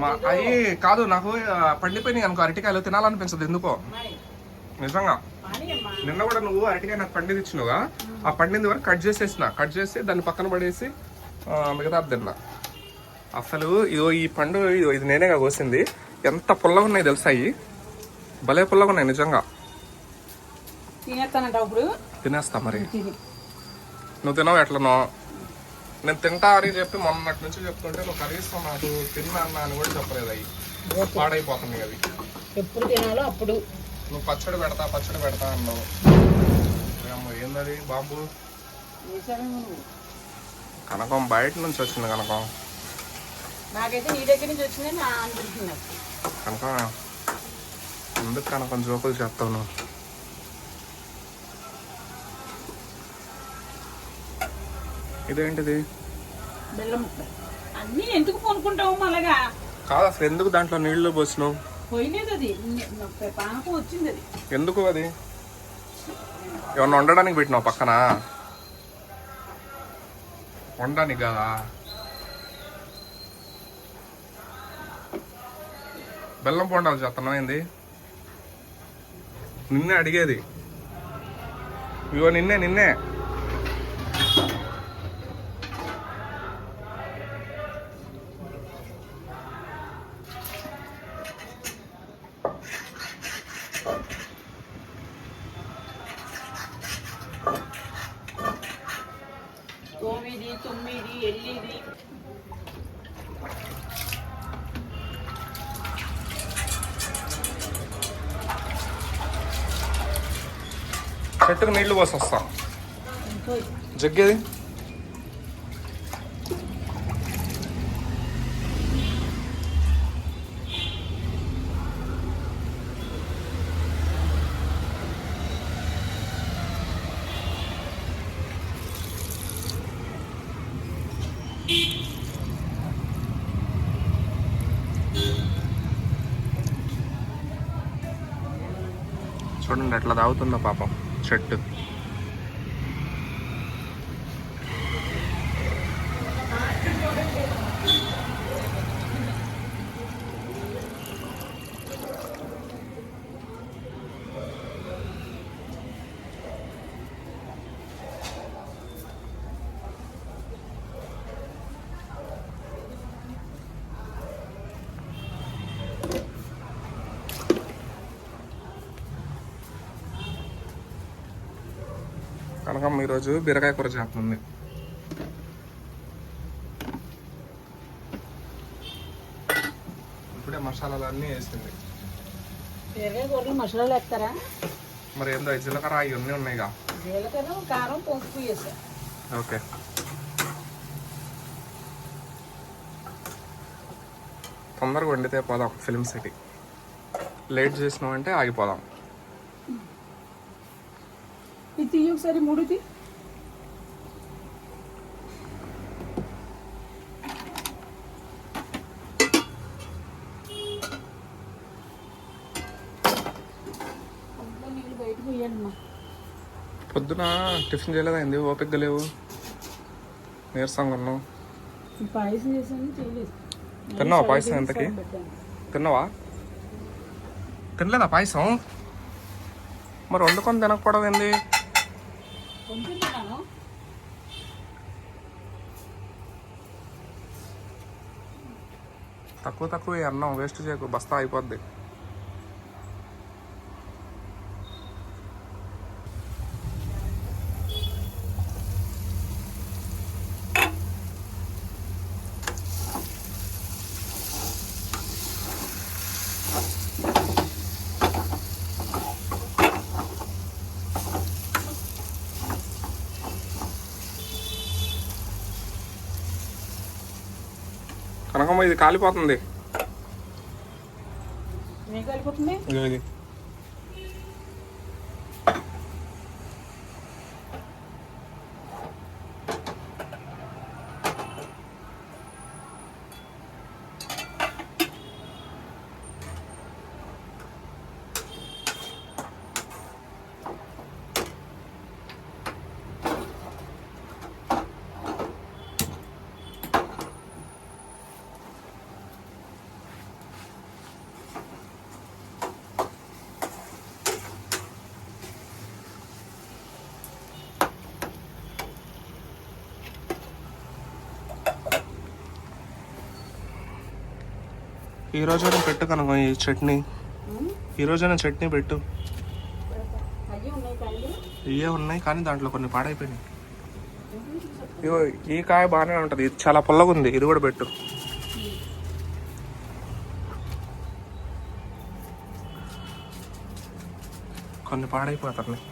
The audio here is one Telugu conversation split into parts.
మా అయ్యి కాదు నాకు పండిపోయినాయి అనుకో అరటికాయలు తినాలనిపించదు ఎందుకో? నిజంగా. నిన్న కూడా నువ్వు అరటికాయ నాకు పండింది ఇచ్చినావుగా. ఆ పండింది వరకు కట్ చేసేసిన. కట్ చేసి దాన్ని పక్కన పడేసి మిగతా తిన్నా. అసలు ఇదో ఈ పండు ఇదో ఇది నేనేగా కోసింది. ఎంత పుల్లగా ఉన్నాయి తెలుసా అయ్యి? భలే పుల్లగా ఉన్నాయి నిజంగా. తినేస్తానంట ఇప్పుడు? తినేస్తా మరి. నువ్వు తినవు ఎట్లనో? నేను తింటా అని చెప్పి మొన్నటి నుంచి చెప్తుంటే నువ్వు కనీసం నాకు తిన్నా అన్నా అని కూడా చెప్పలేదు అయ్యి. పాడైపోతుంది అది. ఎప్పుడు తినాలో అప్పుడు. నువ్వు పచ్చడి పెడతా పచ్చడి పెడతా అన్నావు. ఏందది బాంబు? కనకం బయట నుంచి వచ్చింది కనకం. నాకైతే నీ దగ్గర నుంచి వచ్చిందని నా అనిపిస్తుంది నాకు కనకం ఎందుకు కనకం జోకులు చెప్తావు నువ్వు? ఇదేంటిది? బెల్లం అన్నీ ఎందుకు కొనుక్కుంటావు అలాగా? కాదు అసలు ఎందుకు దాంట్లో నీళ్ళు పోసినావు? పోయలేదు అది. పానకం వచ్చింది అది. ఎందుకు అది? ఏమన్నా వండడానికి పెట్టినావు పక్కన? వండడానికి కదా? బెల్లం పొండాలి చేస్తున్నావు ఏంది? నిన్నే అడిగేది. ఇగో నిన్నే నిన్నే. చెట్టుకు నీళ్ళు పోసి వస్తాం. జగ్గేది? చూడండి ఎట్లా తాగుతుందో పాపం. చెట్టు కనకం ఈరోజు బీరకాయ కూర చేస్తుంది ఇప్పుడే మసాలాలు అన్నీ వేసింది. పెరగే కూరలు మసాలాలు వేస్తారా? మరి ఏందో జీలకర్ర ఇవన్నీ ఉన్నాయిగా జీలకర్ర కారం పసుపు వేసా. ఓకే. తొందరగా వండితే పోదాం ఫిల్మ్ సిటీ. లేట్ చేసినామంటే ఆగిపోదాం. ఇది తీయి ఒకసారి పోయండి అమ్మా. పొద్దున టిఫిన్ చేయలేదండి ఓపికగా లేవు. నీరసంగా ఉన్నావు. పాయసం చేయలేదు. తిన్నావా పాయసం ఎంతకి? తిన్నావా? తినలేదా పాయసం? మరి వండుకొని తినకపోవడం ఏంది? కొంచెం తక్కువ తక్కువ ఈ అన్నం వేస్ట్ చేయకు బస్తా అయిపోద్ది. ఇది కాలిపోతుంది. ఇది ఈ రోజైనా పెట్టు కనుక ఈ చట్నీ? ఈ రోజైనా చట్నీ పెట్టు. ఇవే ఉన్నాయి కానీ దాంట్లో కొన్ని పాడైపోయినాయి. ఇగో ఈ కాయ బాగానే ఉంటుంది. ఇది చాలా పుల్లగా ఉంది. ఇది కూడా పెట్టు. కొన్ని పాడైపోతున్నాయి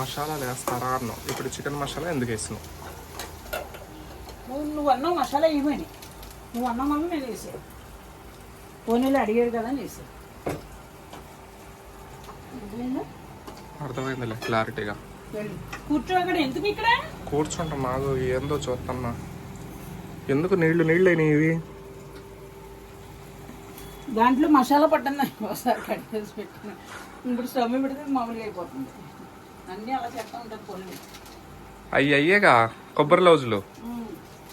మసాలాలు వేస్తారా అన్నావు ఇప్పుడు చికెన్ మసాలా ఎందుకు వేసినావు నువ్వు అన్నావు మసాలా ఇవ్వని నువ్వు అన్నావు మమ్మీ నేను వేసాను పోనీలు అడిగాడు కదా అని వేసాను? అర్థమైందిలే క్లారిటీగా. కూర్చో అక్కడ ఎందుకు ఇక్కడ? కూర్చుంటాం నాకు ఏందో చూస్తున్నా ఎందుకు నీళ్ళు నీళ్ళు అయినాయి ఇవి? దాంట్లో మసాలా పట్టండి ఒకసారి కట్ చేసి పెట్టిన. ఇప్పుడు స్టవ్ పెడితే మామూలుగా అయిపోతుంది. అన్నీ అలా చెప్తా ఉంటారు పొల్లు అయ్యి అయ్యేగా కొబ్బరి లౌజులు.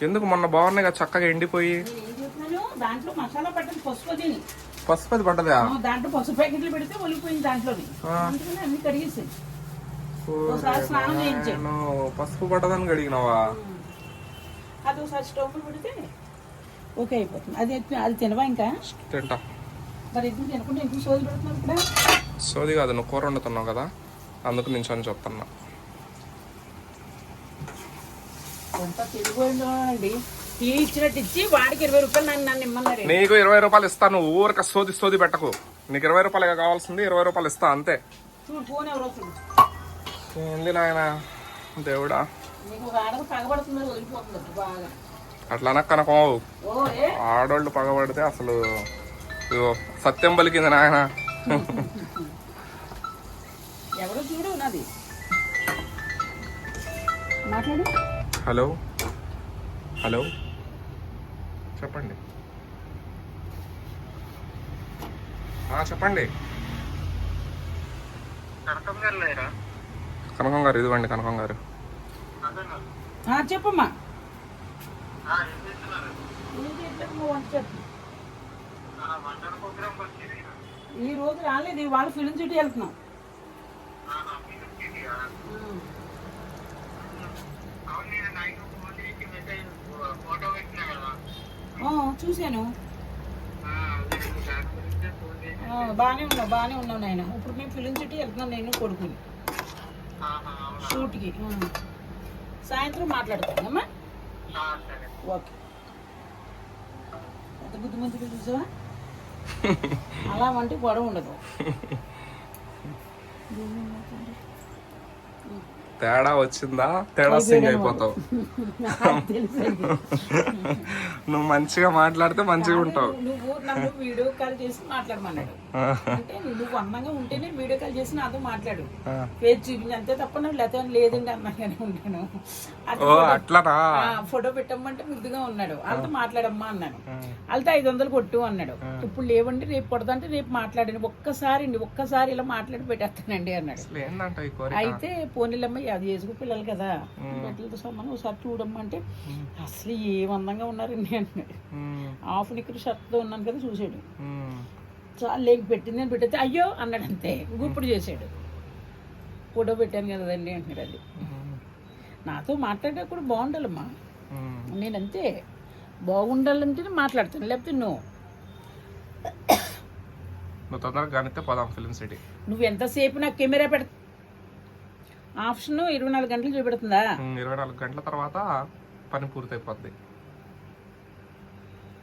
ఎందుకు మొన్న బాగున్నాయి కదా చక్కగా ఎండిపోయి? దాంట్లో మసాలా పసుపు తిని పసుపు అది పడ్డదా దాంట్లో పసుపు ప్యాకెట్లు పెడితే ఒలిపోయింది దాంట్లోని. అన్ని పసుపు పడ్డదని అడిగినావా? అది ఒకసారి స్టవ్ పెడితే ఓకే అయిపోతుంది. అది అది తినవా ఇంకా? తింటా. మరి ఎందుకు తినకుండా సోది పెడుతున్నావు ఇక్కడ? సోది కాదు నువ్వు కూర వండుతున్నావు కదా? అందుకు నుంచి అని చెప్తున్నా నీకు ఇరవై రూపాయలు ఇస్తాను ఊరిక సోది సోది పెట్టకు. నీకు ఇరవై రూపాయలు కావాల్సింది ఇరవై రూపాయలు ఇస్తా అంతే. ఏంది నాయన? దేవుడా? అట్లా అనకు కనకం ఓ ఏ? ఆడోళ్ళు పగబడితే అసలు సత్యం పలికింది నాయన. ఎవరో చూడు నాది. మాట్లాడు. హలో. హలో. చెప్పండి. ఆ, చెప్పండి. కనకం గారు ఇదిగోండి కనకం గారు. ఆ, చెప్పమ్మా. ఈ రోజు రాలేదు ఇవాళ ఫిలిం సిటీ వెళ్తున్నాం. చూశాను. బాగానే ఉన్నావు బాగానే ఉన్నావు నాయన. ఇప్పుడు మేము ఫిలిం సిటీ వెళ్తున్నాం నేను కొడుకుని. షూట్కి. సాయంత్రం మాట్లాడుతానమ్మా ఓకే. ఎంత బుద్ధి మంచిగా చూసావా? అలా అంటే గొడవ ఉండదు. Mm. తేడా వచ్చిందా? తేడా సింగ్ అయిపోతావు. నువ్వు మంచిగా మాట్లాడితే మంచిగా ఉంటావు. నువ్వు నన్ను వీడియో కాల్ చేసి మాట్లాడమన్నాడు. అంటే నువ్వు అందంగా ఉంటేనే వీడియో కాల్ చేసి నాతో మాట్లాడు. ఫేస్ చూపించి అంతే తప్ప నాకు లేకపోతే లేదండి అన్నగానే ఉంటాను. అట్లనా? ఆ, ఫోటో పెట్టమ్మంటే ముద్దుగా ఉన్నాడు. వాళ్ళతో మాట్లాడమ్మా అన్నాను. వాళ్ళతో ఐదు వందలు కొట్టు అన్నాడు. ఇప్పుడు లేవండి రేపు కొడదంటే రేపు మాట్లాడండి. ఒక్కసారి అండి ఒక్కసారి ఇలా మాట్లాడి పెట్టేస్తానండి అన్నాడు. అయితే పోనీలమ్మ అది చేసుకు పిల్లలు కదా. బిడ్డలతో సమానం. ఒకసారి చూడమ్మా అంటే అసలు ఏం అందంగా ఉన్నారండి అన్నాడు ఉమ్, హాఫ్ నిక్కర్ షర్ట్తో ఉన్నాను కదా చూసాడు లేక పెట్టింది అని పెట్టితే అయ్యో అన్నాడు అంతే. ఇప్పుడు చేసాడు ఫోటో పెట్టాను కదండి అంటున్నాడు అది. నాతో మాట్లాడేటప్పుడు బాగుండాలమ్మా. ఉమ్. నేను అంతే బాగుండాలంటే మాట్లాడతాను. లేకపోతే నువ్వు నువ్వు తొందరగా కానిస్తే పోదాం ఫిలిం సిటీ. నువ్వు ఎంతసేపు నాకు కెమెరా పెడ ఆప్షన్ ఇరవై నాలుగు గంటలు చూపెడుతుందా? ఇరవై నాలుగు గంటల తర్వాత పని పూర్తయిపోద్ది.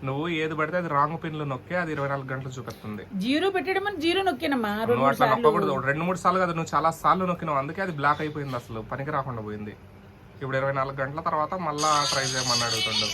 నువ్వు ఏది పడితే అది రాంగ్ పిన్లు నొక్కి అది ఇరవై నాలుగు గంటలు చూపిస్తుంది జీరో పెట్టడం అని జీరో నొక్కానమ్మా రెండు నువ్వు మూడు అట్లా సార్లు. నొక్కకూడదు. రెండు మూడు సార్లు కదా నువ్వు చాలా సార్లు నొక్కినావు. అందుకే అది బ్లాక్ అయిపోయింది అసలు పనికి రాకుండా పోయింది. ఇప్పుడు ఇరవై నాలుగు గంటల తర్వాత మళ్ళా ట్రై చేయమని అడుగుతుండు.